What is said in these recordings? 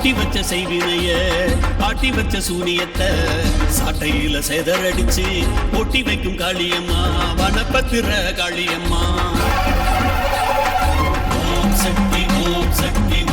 கூட்டி வச்ச செய்வினைய பாட்டி வச்ச சூனியத்தை சாட்டையில செதறடிச்சு ஒட்டி வைக்கும் காளியம்மா வனப்பத்திர காளியம்மா. ஓம் சக்தி ஓம் சக்தி ஓம் சக்தி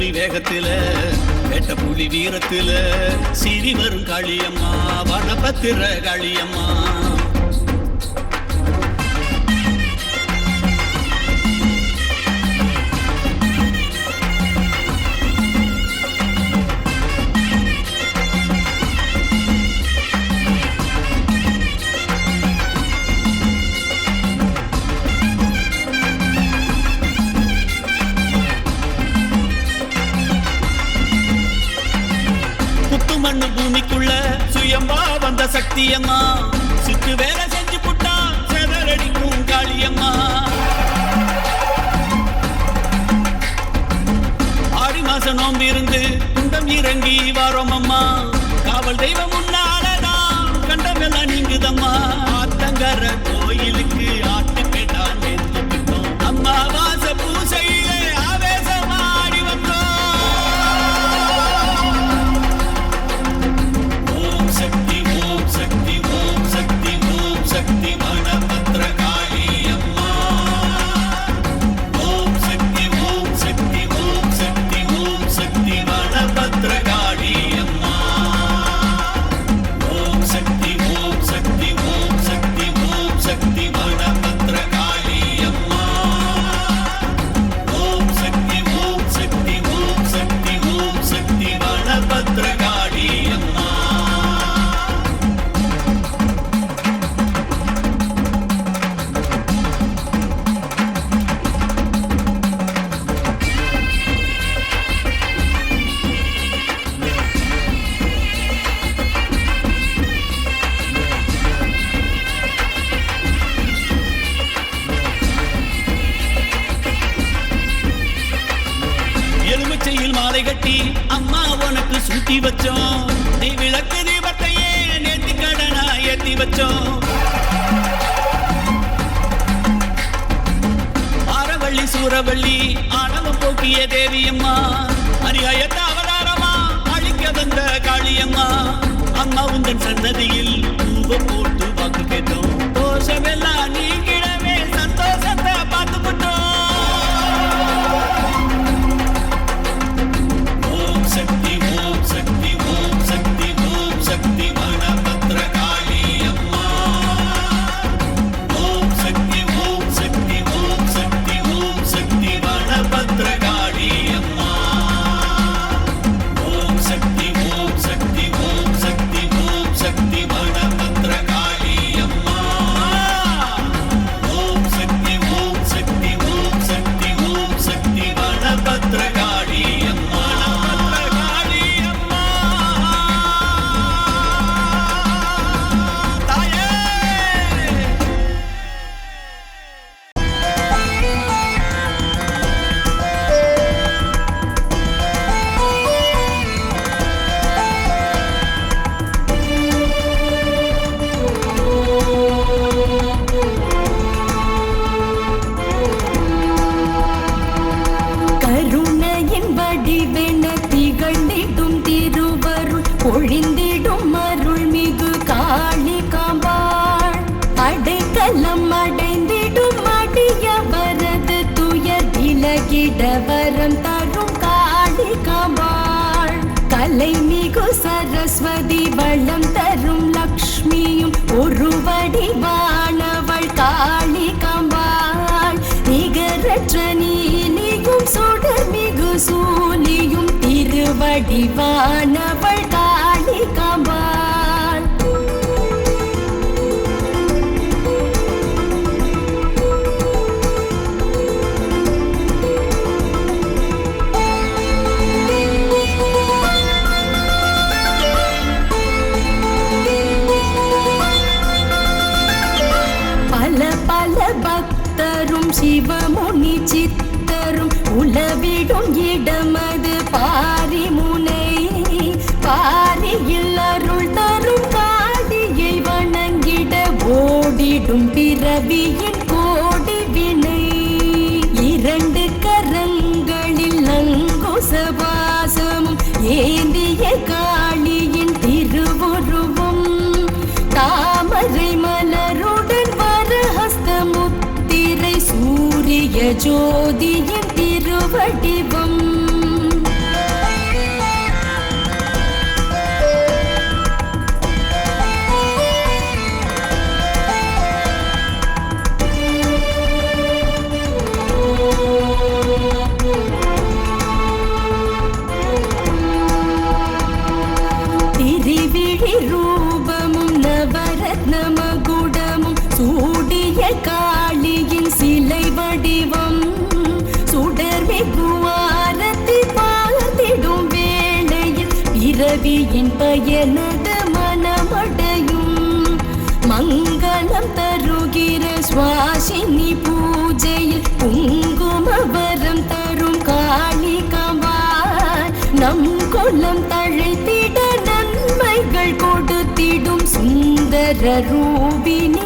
கல்வி வேகத்தில வெட்ட புலி வீரத்தில சிறி வரும் காளியம்மா வனபத்திர காளியம்மா. சக்தியம்மா சுத்து வேலை செஞ்சு புட்டா செதறடிக்கும் காளியம்மா ஆடி மாசம் நோம்பு இருந்து குண்டம் இறங்கி வரோம் அம்மா. காவல் தெய்வம் முன்னாலதான் கண்டமெல்லாம் நீங்குதம்மா. ஆத்தங்கர கட்டி அம்மா உனக்கு சுத்தி வச்சோம். நீ விளக்கு தீபத்தையே நேத்தி கடனா ஏத்தி வச்சோம். ஆரவள்ளி சூரவள்ளி ஆணவம் போக்கிய தேவியம்மா. அரியாயத்த அவதாரமா அழிக்க வந்த காளியம்மா. அம்மா உங்கள் சன்னதியில் பூவ போட்டு வாக்கு கேட்டோம். தோஷமெல்லாம் நீங்க பொழிந்திடும் அருள்மிகு காளி காம்பாள். அடைக்கலம் அடைந்திடும் அடியவரது துயர் விலகிட வரம் தரும் காளி காம்பாள். கலை மிகு சரஸ்வதி வளம் தரும் லக்ஷ்மியும் ஒரு வடிவானவள் காளி காம்பாள். நிகரற்ற நீலியும் சுடர் மிகு சூலியும் திருவடிவானவள் கா பக்தரும் சிவமுனி சித்தரும் உளவிடும் இடமது பாரிமுனை. பாரியில் விடும் பிறவியின் கோடி வினை. இரண்டு கரங்களில் நங்குசவாசம். ஏந்திய காளியின் திருவுருவம். தாமரை மலருடன் வரஹஸ்தமுத்திரை சூரிய ஜோதியின் நவரத்ன சூடிய காளியின் சிலை வடிவம். சுடர்மிகு பார்த்திடும் வேளையில் பிறவியின் பயனது மனமடையும். மங்களம் தருகிற சுவாசினி பூ சுந்தர ரூபினி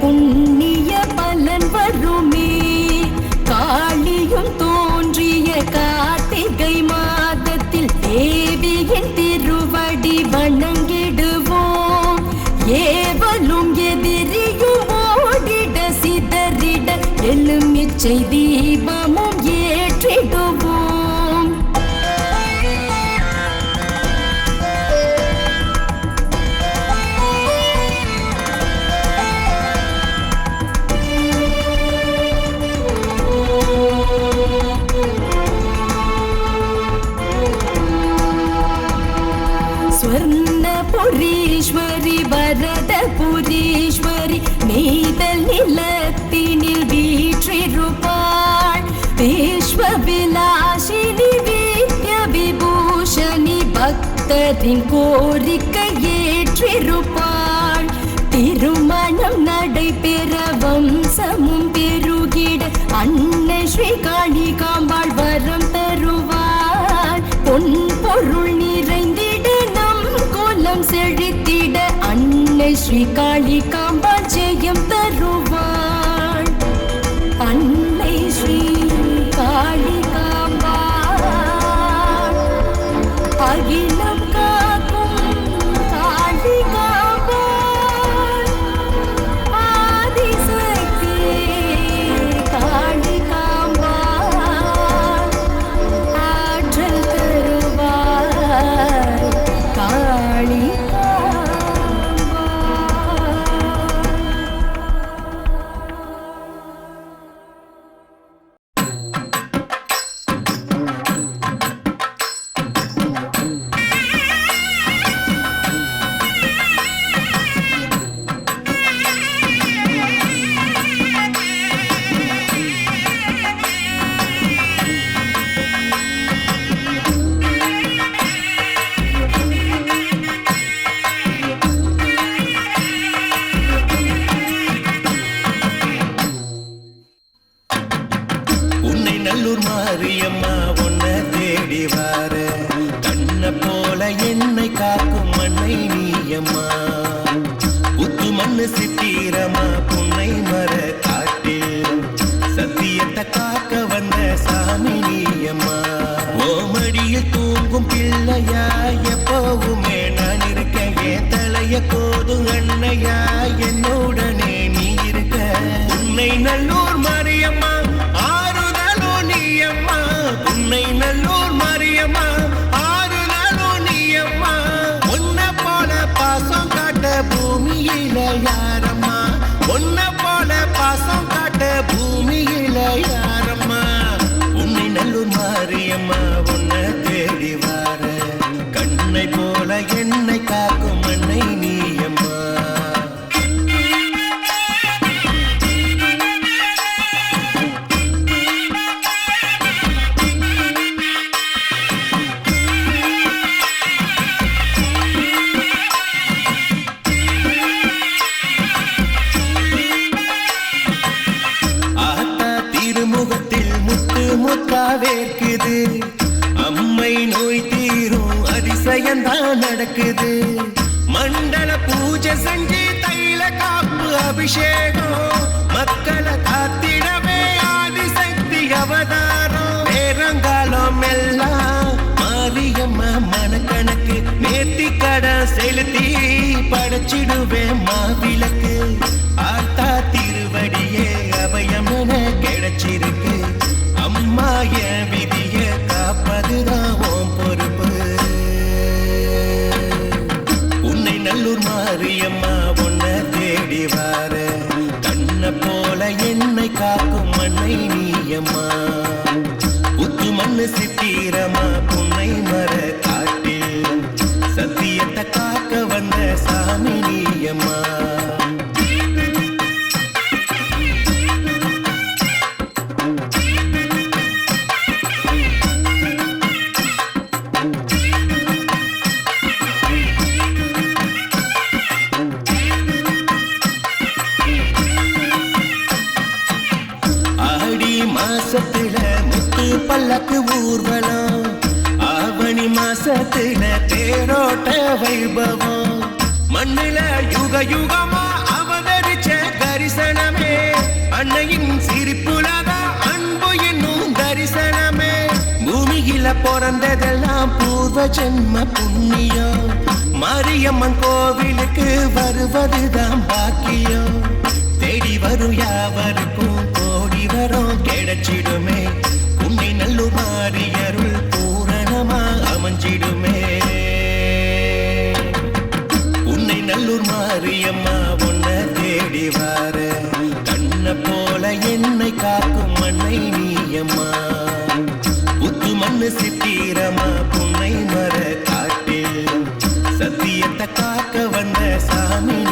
புண்ணிய பலன் வருமே. காளியும் தோன்றிய கார்த்திகை மாதத்தில் தேவியின் திருவடி வணங்கிடுவோம். ஏவலும் எதிரியும் ஓடிட சிதறிட எலுமிச்சை பக்தரின் கோரிக்கை ஏற்றிருப்பாள். திருமணம் நடைபெற வம்சமும் பெருகிட அன்னை ஸ்ரீ காளிகாம்பாள் வரம் தருவாள். பொன் பொருள் நிறைந்திட நம் கோலம் செழித்திட அன்னை ஸ்ரீ காளி காம்பாள் ஜெயம் தருவாள். நாளும் மாரியம்மா உன்னை தேடி வார கண்ணை போல என்னை காக்கும் நடக்குது. மண்டல பூஜை செஞ்சு தைல காப்பு அபிஷேகம். மக்களை காத்திடவே ஆதிசக்தி அவதாரம். நேரங்காலம் எல்லாம் மாரியம்மா மனக்கணக்கு. நேர்த்தி கடை செலுத்தி படைச்சிடுவேன் மாவிளக்கு ஆத்தா திருவடியே அபயம் என கிடைச்சிருக்கு. அம்மா என் விதியை காப்பதுதான் உன் பொறுப்பு. கடலூர் மாரியம்மா உன்னை தேடி வார. கண்ண போல என்னை காக்கும் மண்ணை நீயம்மா. உத்து மண்ணு சித்திரமா புன்னை மர காட்டில். சத்தியத்தை காக்க வந்த சாமி நீயம்மா. மாசத்துல முத்து பல்லக்கு ஊர்வலம். ஆவணி மாசத்துல தேரோட்ட வைபவம். மண்ணில யுக யுகமா அவதரிச்ச தரிசனமே. அன்னையின் சிரிப்புலதான் அன்பு என்னும் தரிசனமே. பூமியில பிறந்ததெல்லாம் பூர்வ ஜென்ம புண்ணியம். மாரியம்மன் கோவிலுக்கு வருவதுதான் பாக்கியம். தேடி வரும் யாவருக்கும் கோடி கிடைச்சிடுமே. உன்னை நல்லூர் மாறியருள் பூரணமா அமைஞ்சிடுமே. உன்னை நல்லூர் மாரியம்மா உன்னை தேடி வார. கண்ண போல என்னை காக்கும் மண்ணை நீயம்மா. புத்து மண்ணு சித்திரமா புன்னை மர காட்டில். சத்தியத்தை காக்க வந்த சாமி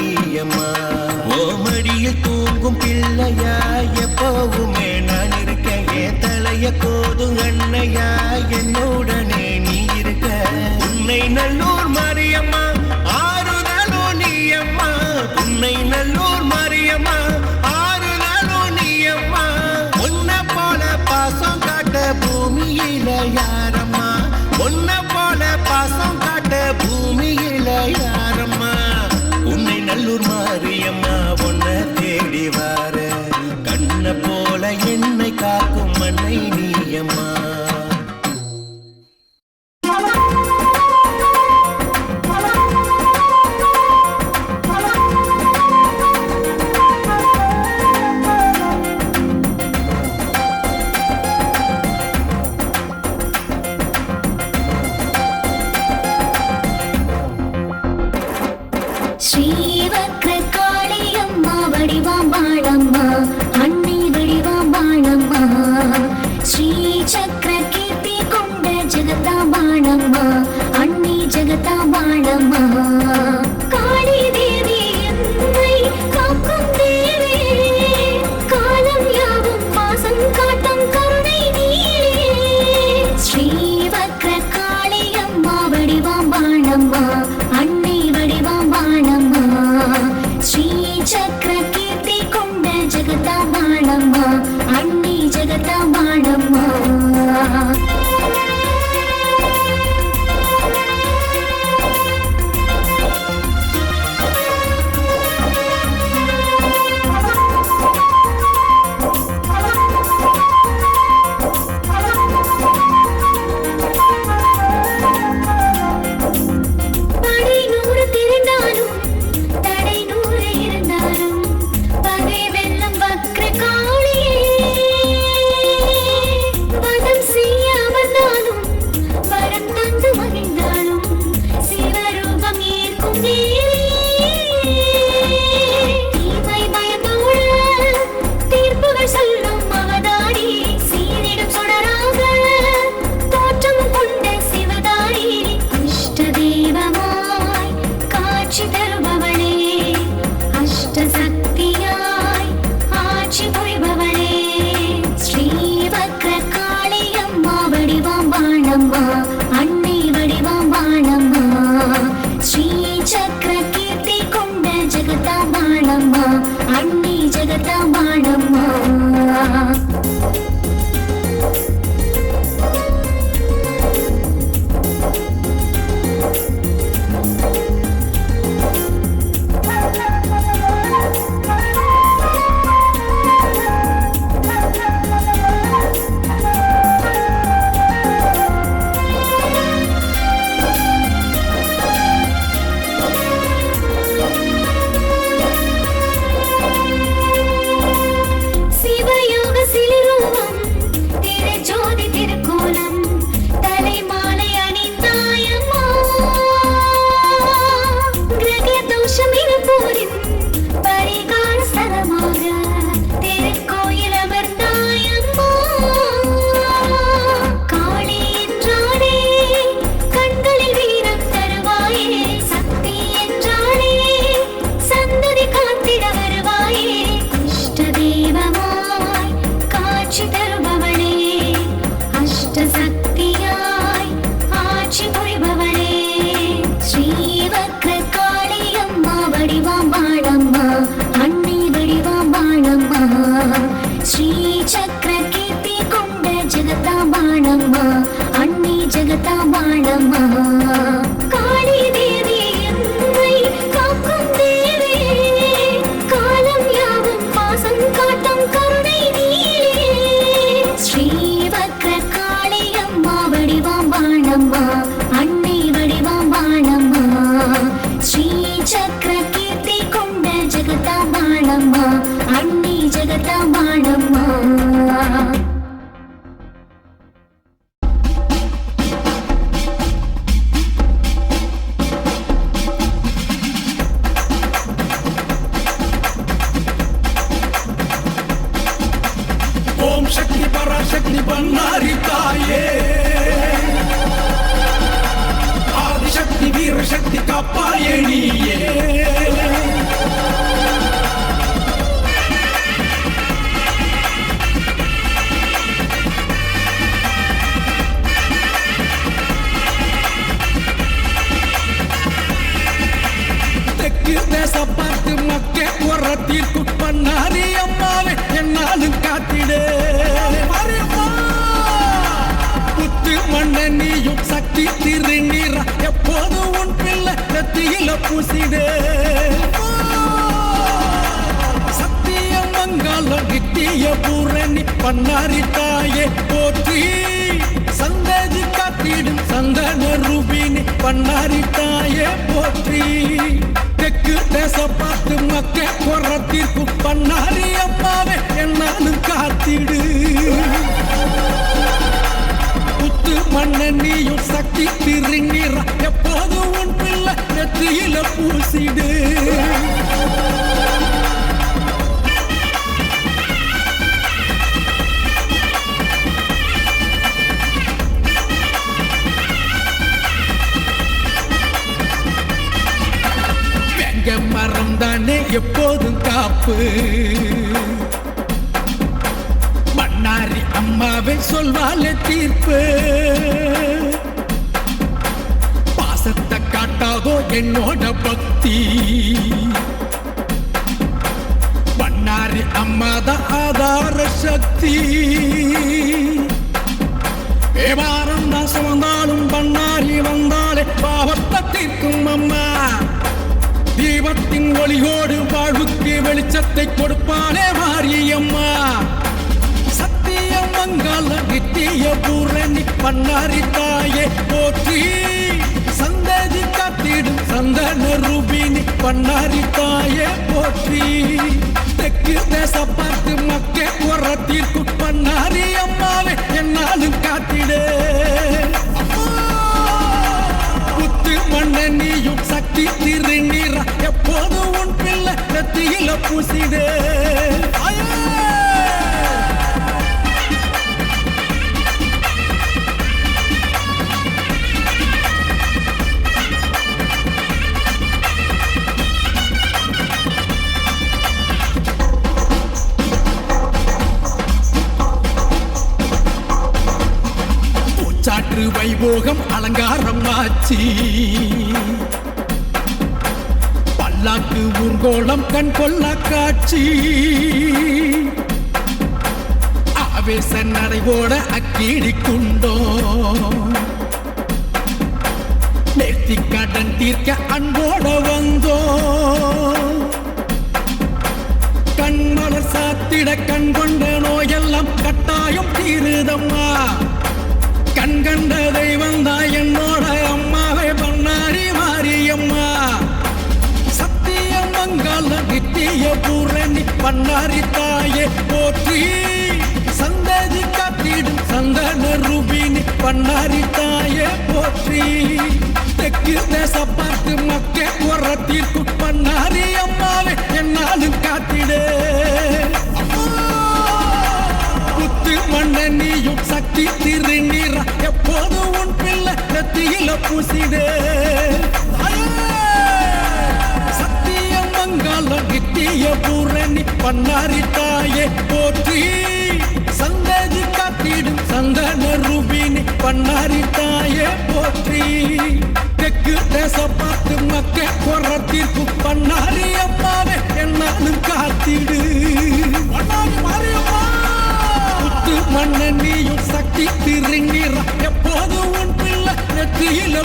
சக்தியில நெத்தியில பூசிடே சத்திய மங்காலம் கிட்டிய பூரணி பண்ணாரி தாயே போற்றி. சந்தேஜி காத்திடும் சந்தன ரூபினி பண்ணாரி தாயே போற்றி. தெற்கு தேச பார்த்து மக்க தீர்ப்பு பண்ணாரி அப்பாவே என்னாலும் காத்திடு. புத்து மண்ண நீயும் சக்தி திருநீர. எப்போது உன் நெற்றியில பூசிடு. வெங்க மரம் தானே எப்போதும் காப்பு. பண்ணாரி அம்மாவை சொல்வாலே தீர்ப்பு. அதோ என்னோட பக்தி. பண்ணாரி அம்மாத ஆதார சக்தி. வியாபாரம் தான் சுமந்தாலும் பண்ணாரி வந்தாலே பாவத்தை தீர்க்கும் அம்மா. தீபத்தின் ஒளியோடு வாழ்வுக்கு வெளிச்சத்தை கொடுப்பானே மாரியம்மா. சத்தியம் மங்கால நித்திய பூரணி பண்ணாரி தாயே போற்றி. சந்தேகிக்க காத்திடும் சந்தன ரூபினி பண்ணாரி தாயே போற்றி. தெற்கு தேச பார்த்து மக்க உரத்திற்கு பண்ணாரி அம்மாவே என்னாலும் காத்திடே. புத்து மண்ண நீயும் சக்தி திருநீர எப்போது உன் பிள்ளை நெத்தியில பூசிடே. சாற்று வைபோகம் அலங்காரம் ஆச்சி பல்லாக்கு ஊர்கோளம் கண் கொள்ள காட்சி ஆவேச நடைபோட அக்கீடி குண்டோ நேர்த்தி கடன் தீர்க்க அன்போட வந்தோ கண்மலர் சாத்திட கண் கொண்ட நோயெல்லாம் கட்டாயம் தீருதம்மா. கண் கண்ட தெய்வம் தான் என்னோட அம்மாவை. பண்ணாரி மாரியம்மா. சத்திய மங்கால நித்திய பூரணி பண்ணாரி தாயே போற்றி. சந்ததி காத்திடும் சந்தன ரூபினி பண்ணாரி தாயே போற்றி. தெற்கு தேச பார்த்து மக்க உரத்திற்கு பண்ணாரி. பூசிடே சத்தியம் மங்கால நித்திய பூரணி பண்ணாரி தாயே போற்றி. சந்ததி காத்திடும் சந்தன ரூபினி பண்ணாரி தாயே போற்றி. தெற்கு தேச பார்த்து மக்க குறத்திற்கு பண்ணாரி அம்மாவே என்னாலும் காத்திடு. மண்ண நீயும் சக்தி திருநீர எப்போது உன் பிள்ளை நெற்றியில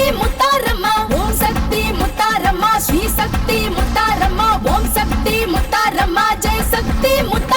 சக்தி முத்தாரம்மா ஓம் சக்தி முத்தாரம்மா ஸ்ரீ சக்தி முத்தாரம்மா ஓம் சக்தி முத்தாரம்மா ஜெய் சக்தி முத்தாரம்மா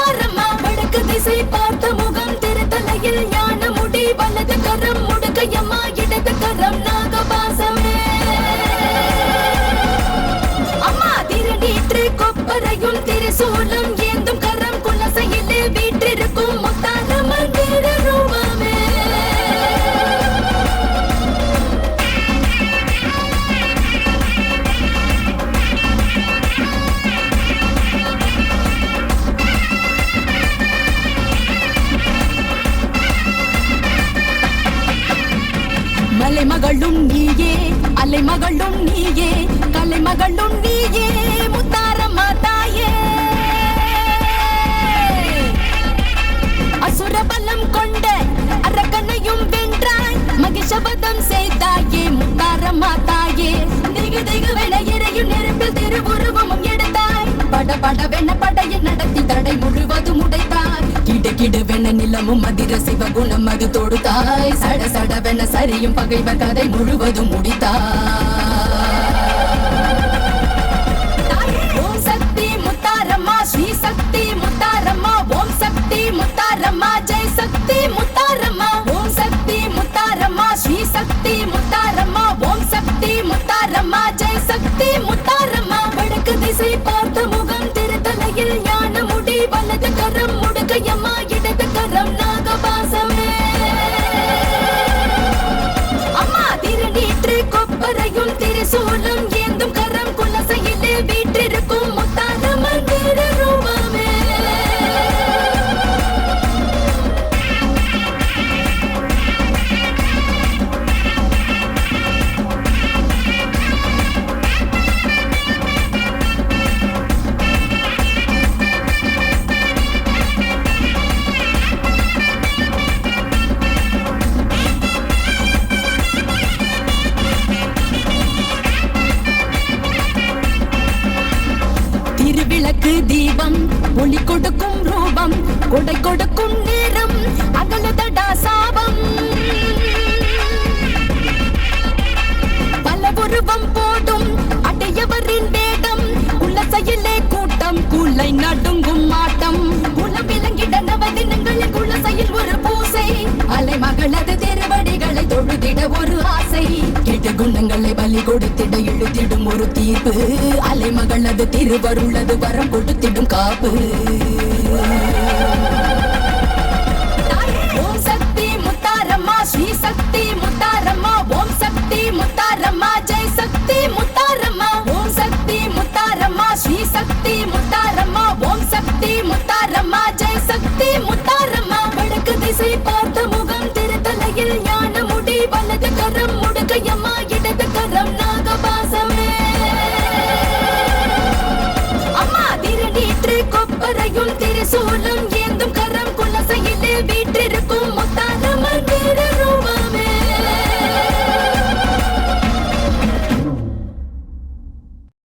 படவென படையை நடத்தி தடை முழுவதும் உடைத்தாய் கிடு நிலமும் அதிர சிவகுணம் அது தொடுத்தாய். சட சடவென சரியும் பகைவர் கதை முழுவதும் முடித்தாய் ஓம் சக்தி முத்தாரம்மா ஸ்ரீ சக்தி முத்தாரம்மா. ஓம் சக்தி முத்தாரம்மா ஜெய் சக்தி முத்தாரம்மா. ஓம் சக்தி முத்தாரம்மா ஸ்ரீ சக்தி முத்தாரம்மா. ஓம் சக்தி முத்தாரம்மா ஜெய் சக்தி முத்தாரம்மா. வடக்கு திசை பார்த்தமோ கரம் முடுக்கையம்மா இடது கரம் நாகபாசமே. அம்மா திருநீற்று கொப்பரையும் திரிசூலம் ஏந்தும் திருவடிகளை ஒரு ஆசை. கெட்ட குணங்களை பலி கொடுத்திட இழுத்திடும் ஒரு தீர்ப்பு. அலை மகளது திருவருளது வரம் கொடுத்திடும் காப்பு. ஓம் சக்தி முத்தாரம்மா ஸ்ரீ சக்தி முத்தாரம்மா ஓம் சக்தி முத்தாரம்மா ஜெய் சக்தி முத்தாரம்மா. ஓம் சக்தி முத்தாரம்மா ஸ்ரீ சக்தி முத்தாரம்மா ஓம் சக்தி முத்தாரம்மா ஜெய் சக்தி முத்தாரம்மா. வடக்கு திசை கரம் இடது கரம் நாகபாசமே. அம்மா திருநீற்று கொப்பரையும் திரிசூலம்